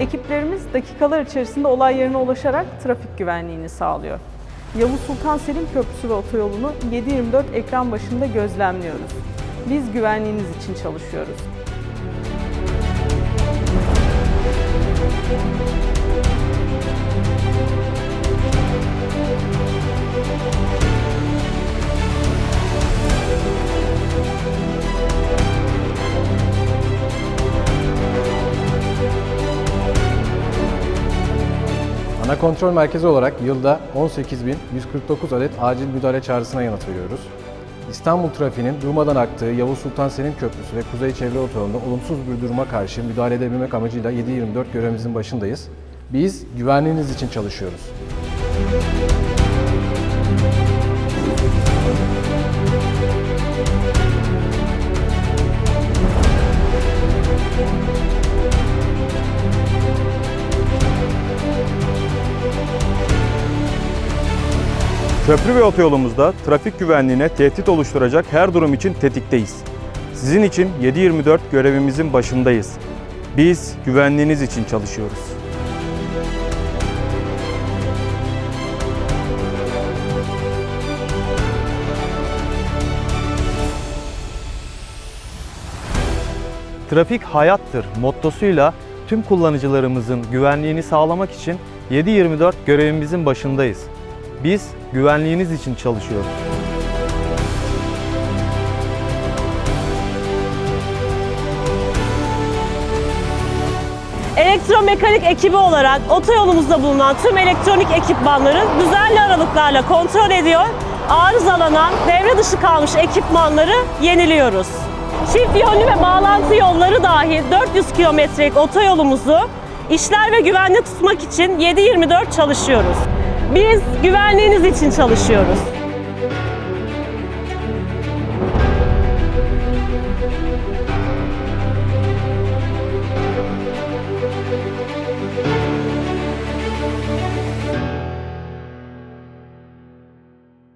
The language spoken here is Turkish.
ekibimiz dakikalar içerisinde olay yerine ulaşarak trafik güvenliğini sağlıyor. Yavuz Sultan Selim Köprüsü ve otoyolunu 7-24 ekran başında gözlemliyoruz. Biz güvenliğiniz için çalışıyoruz. Ana kontrol merkezi olarak yılda 18.149 adet acil müdahale çağrısına yanıt veriyoruz. İstanbul trafiğinin durmadan aktığı Yavuz Sultan Selim Köprüsü ve Kuzey Çevre Otoyolu'nda olumsuz bir duruma karşı müdahale edebilmek amacıyla 7-24 görevimizin başındayız. Biz güvenliğiniz için çalışıyoruz. Köprü ve otoyolumuzda trafik güvenliğine tehdit oluşturacak her durum için tetikteyiz. Sizin için 7-24 görevimizin başındayız. Biz güvenliğiniz için çalışıyoruz. Trafik hayattır mottosuyla tüm kullanıcılarımızın güvenliğini sağlamak için 7-24 görevimizin başındayız. Biz güvenliğiniz için çalışıyoruz. Elektromekanik ekibi olarak otoyolumuzda bulunan tüm elektronik ekipmanları düzenli aralıklarla kontrol ediyor. Arızalanan, devre dışı kalmış ekipmanları yeniliyoruz. Çift yönlü ve bağlantı yolları dahil 400 kilometrelik otoyolumuzu işler ve güvenli tutmak için 7-24 çalışıyoruz. Biz güvenliğiniz için çalışıyoruz.